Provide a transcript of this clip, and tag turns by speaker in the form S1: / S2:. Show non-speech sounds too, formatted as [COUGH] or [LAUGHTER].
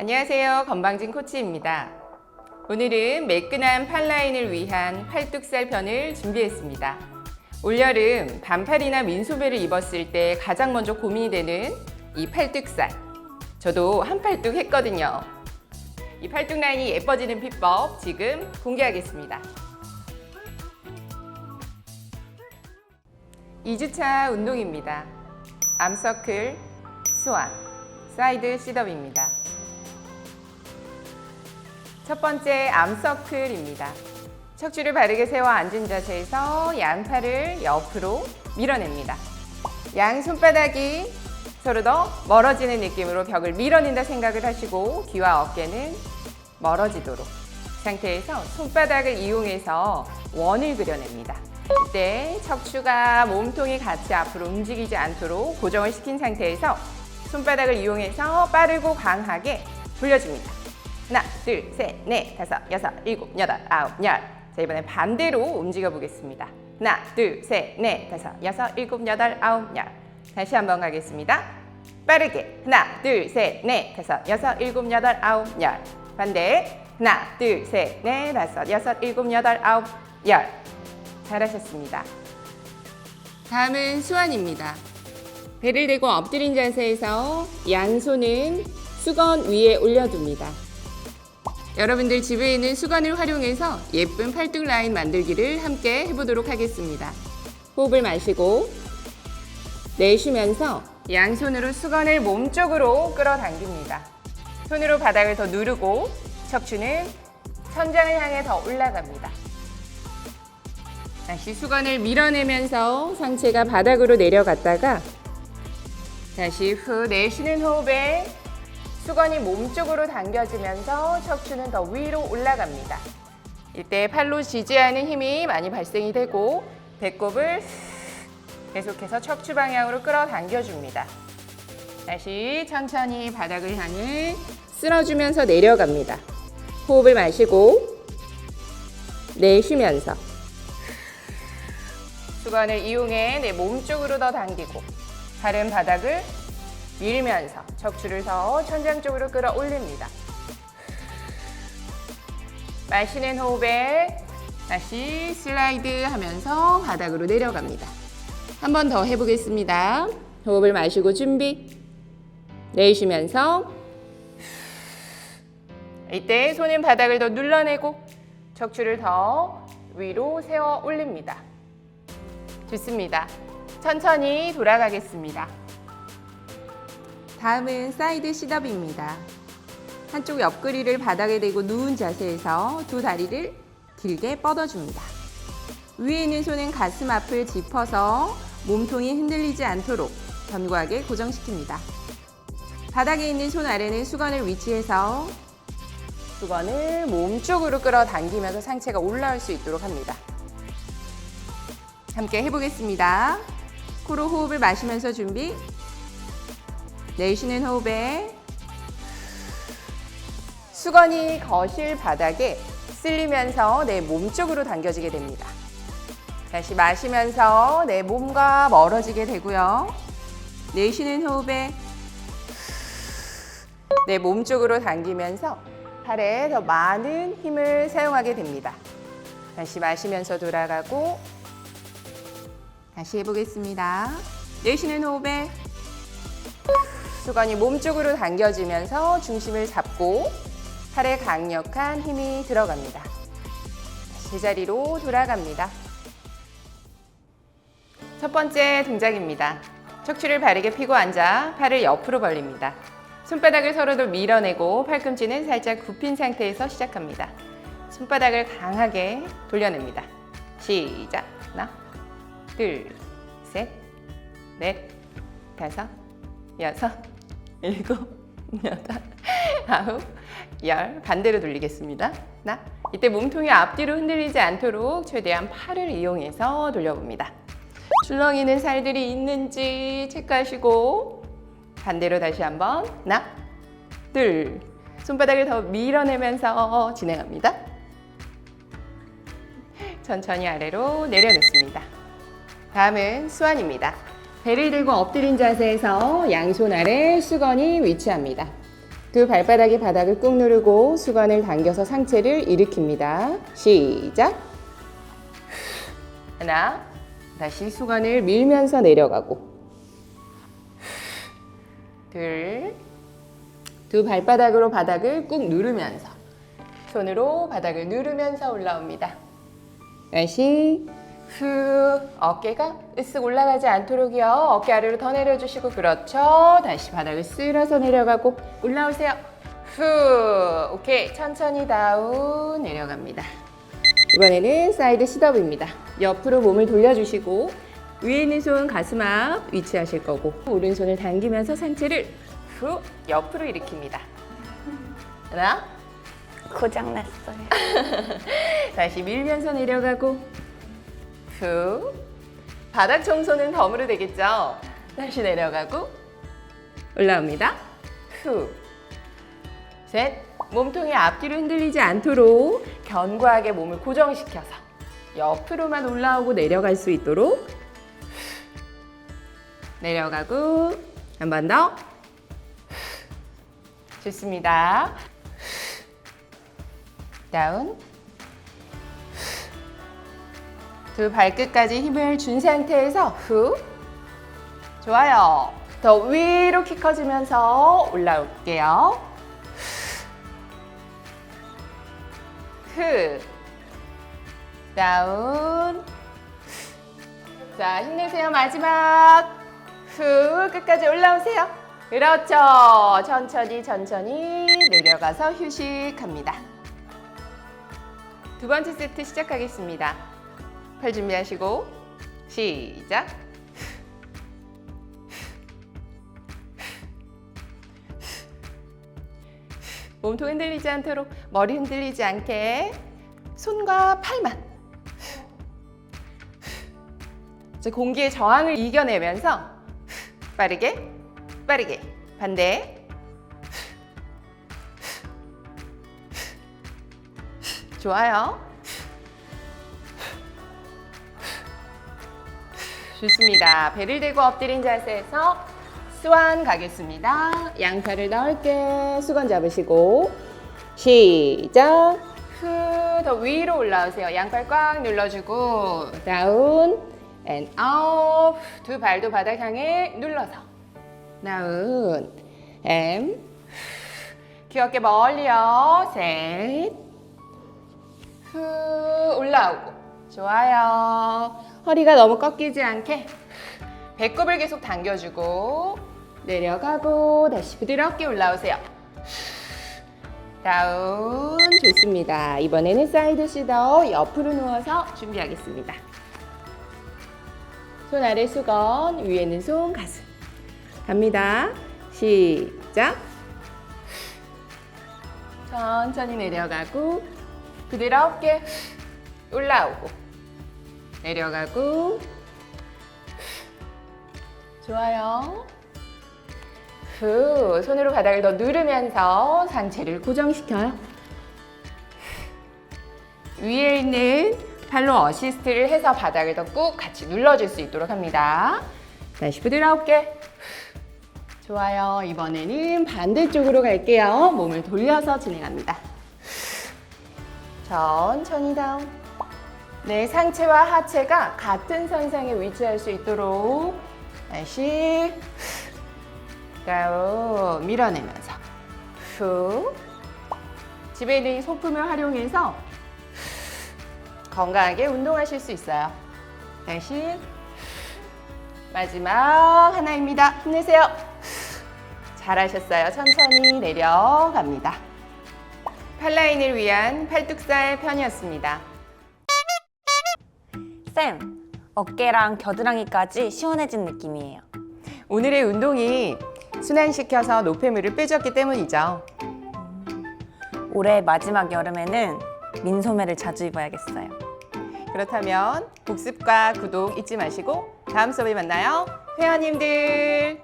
S1: 안녕하세요. 건방진 코치입니다. 오늘은 매끈한 팔라인을 위한 팔뚝살 편을 준비했습니다. 올여름 반팔이나 민소매를 입었을 때 가장 먼저 고민이 되는 이 팔뚝살. 저도 한 팔뚝 했거든요. 이 팔뚝 라인이 예뻐지는 비법 지금 공개하겠습니다. 2주차 운동입니다. 암서클, 스완, 사이드 시덥입니다. 첫 번째 암서클입니다. 척추를 바르게 세워 앉은 자세에서 양팔을 옆으로 밀어냅니다. 양 손바닥이 서로 더 멀어지는 느낌으로 벽을 밀어낸다 생각을 하시고 귀와 어깨는 멀어지도록 상태에서 손바닥을 이용해서 원을 그려냅니다. 이때 척추가 몸통이 같이 앞으로 움직이지 않도록 고정을 시킨 상태에서 손바닥을 이용해서 빠르고 강하게 돌려줍니다. 하나, 둘, 셋, 넷, 다섯, 여섯, 일곱, 여덟, 아홉, 열. 자, 이번엔 반대로 움직여 보겠습니다. 하나, 둘, 셋, 넷, 다섯, 여섯, 일곱, 여덟, 아홉, 열. 다시 한번 가겠습니다. 빠르게. 하나, 둘, 셋, 넷, 다섯, 여섯, 일곱, 여덟, 아홉, 열. 반대. 하나, 둘, 셋, 넷, 다섯, 여섯, 일곱, 여덟, 아홉, 열. 잘하셨습니다. 다음은 수완입니다. 배를 대고 엎드린 자세에서 양손은 수건 위에 올려둡니다. 여러분들 집에 있는 수건을 활용해서 예쁜 팔뚝 라인 만들기를 함께 해보도록 하겠습니다. 호흡을 마시고 내쉬면서 양손으로 수건을 몸쪽으로 끌어당깁니다. 손으로 바닥을 더 누르고 척추는 천장을 향해 더 올라갑니다. 다시 수건을 밀어내면서 상체가 바닥으로 내려갔다가 다시 후 내쉬는 호흡에 수건이 몸쪽으로 당겨지면서 척추는 더 위로 올라갑니다. 이때 팔로 지지하는 힘이 많이 발생이 되고 배꼽을 계속해서 척추 방향으로 끌어당겨 줍니다. 다시 천천히 바닥을 향해 쓸어주면서 내려갑니다. 호흡을 마시고 내쉬면서 수건을 이용해 내 몸쪽으로 더 당기고 다른 바닥을 밀면서 척추를 더 천장 쪽으로 끌어올립니다. 마시는 호흡에 다시 슬라이드 하면서 바닥으로 내려갑니다. 한 번 더 해보겠습니다. 호흡을 마시고 준비. 내쉬면서 이때 손은 바닥을 더 눌러내고 척추를 더 위로 세워 올립니다. 좋습니다. 천천히 돌아가겠습니다. 다음은 사이드 시덥입니다. 한쪽 옆구리를 바닥에 대고 누운 자세에서 두 다리를 길게 뻗어줍니다. 위에 있는 손은 가슴 앞을 짚어서 몸통이 흔들리지 않도록 견고하게 고정시킵니다. 바닥에 있는 손 아래는 수건을 위치해서 수건을 몸쪽으로 끌어당기면서 상체가 올라올 수 있도록 합니다. 함께 해보겠습니다. 코로 호흡을 마시면서 준비. 내쉬는 호흡에 수건이 거실 바닥에 쓸리면서 내 몸쪽으로 당겨지게 됩니다. 다시 마시면서 내 몸과 멀어지게 되고요. 내쉬는 호흡에 내 몸쪽으로 당기면서 팔에 더 많은 힘을 사용하게 됩니다. 다시 마시면서 돌아가고 다시 해보겠습니다. 내쉬는 호흡에 수건이 몸쪽으로 당겨지면서 중심을 잡고 팔에 강력한 힘이 들어갑니다. 제자리로 돌아갑니다. 첫 번째 동작입니다. 척추를 바르게 펴고 앉아 팔을 옆으로 벌립니다. 손바닥을 서로도 밀어내고 팔꿈치는 살짝 굽힌 상태에서 시작합니다. 손바닥을 강하게 돌려냅니다. 시작. 하나, 둘, 셋, 넷, 다섯, 여섯, 일곱, 여덟, 아홉, 열. 반대로 돌리겠습니다. 하나. 이때 몸통이 앞뒤로 흔들리지 않도록 최대한 팔을 이용해서 돌려봅니다. 줄렁이는 살들이 있는지 체크하시고 반대로 다시 한번 하나, 둘. 손바닥을 더 밀어내면서 진행합니다. 천천히 아래로 내려놓습니다. 다음은 수완입니다. 배를 들고 엎드린 자세에서 양손 아래 수건이 위치합니다. 두 발바닥이 바닥을 꾹 누르고 수건을 당겨서 상체를 일으킵니다. 시작. 하나, 다시 수건을 밀면서 내려가고. 둘, 두 발바닥으로 바닥을 꾹 누르면서 손으로 바닥을 누르면서 올라옵니다. 다시 후 어깨가 으쓱 올라가지 않도록요. 어깨 아래로 더 내려주시고 그렇죠? 다시 바닥을 쓸어서 내려가고 올라오세요. 후 오케이. 천천히 다운 내려갑니다. 이번에는 사이드 시덥입니다. 옆으로 몸을 돌려주시고 위에 있는 손 가슴 앞 위치하실 거고 오른손을 당기면서 상체를 후 옆으로 일으킵니다. 하나.
S2: 고장났어요. [LAUGHS]
S1: 다시 밀면서 내려가고 후 바닥 청소는 덤으로 되겠죠? 다시 내려가고 올라옵니다. 후 셋. 몸통이 앞뒤로 흔들리지 않도록 견고하게 몸을 고정시켜서 옆으로만 올라오고 내려갈 수 있도록 내려가고 한 번 더. 좋습니다. 다운. 두 발끝까지 힘을 준 상태에서 후. 좋아요. 더 위로 키 커지면서 올라올게요. 후. 다운. 자, 힘내세요. 마지막. 후. 끝까지 올라오세요. 그렇죠. 천천히, 천천히 내려가서 휴식합니다. 두 번째 세트 시작하겠습니다. 팔 준비하시고 시작. 몸통 흔들리지 않도록 머리 흔들리지 않게 손과 팔만 이제 공기의 저항을 이겨내면서 빠르게 빠르게 반대 좋아요. 좋습니다. 배를 대고 엎드린 자세에서 스완 가겠습니다. 양팔을 넓게 수건 잡으시고 시작. 후 더 위로 올라오세요. 양팔 꽉 눌러주고 다운 앤 아웃 두 발도 바닥 향해 눌러서 다운 앤 귀엽게 멀리요. 셋 후 올라오고 좋아요 허리가 너무 꺾이지 않게 배꼽을 계속 당겨주고 내려가고 다시 부드럽게 올라오세요. 다운. 좋습니다. 이번에는 사이드 시더 옆으로 누워서 준비하겠습니다. 손 아래 수건 위에는 손 가슴. 갑니다. 시작. 천천히 내려가고 부드럽게 올라오고 내려가고 좋아요. 후 손으로 바닥을 더 누르면서 상체를 고정시켜요. 위에 있는 팔로 어시스트를 해서 바닥을 더 꾹 같이 눌러줄 수 있도록 합니다. 다시 부드럽게. 좋아요. 이번에는 반대쪽으로 갈게요. 몸을 돌려서 진행합니다. 천천히 다운. 네, 상체와 하체가 같은 선상에 위치할 수 있도록 다시 다운 밀어내면서 후 집에 있는 이 소품을 활용해서 건강하게 운동하실 수 있어요. 다시 마지막 하나입니다. 힘내세요. 잘하셨어요. 천천히 내려갑니다. 팔라인을 위한 팔뚝살 편이었습니다.
S2: 쌤, 어깨랑 겨드랑이까지 시원해진 느낌이에요.
S1: 오늘의 운동이 순환시켜서 노폐물을 빼줬기 때문이죠.
S2: 올해 마지막 여름에는 민소매를 자주 입어야겠어요.
S1: 그렇다면 복습과 구독 잊지 마시고 다음 수업에 만나요. 회원님들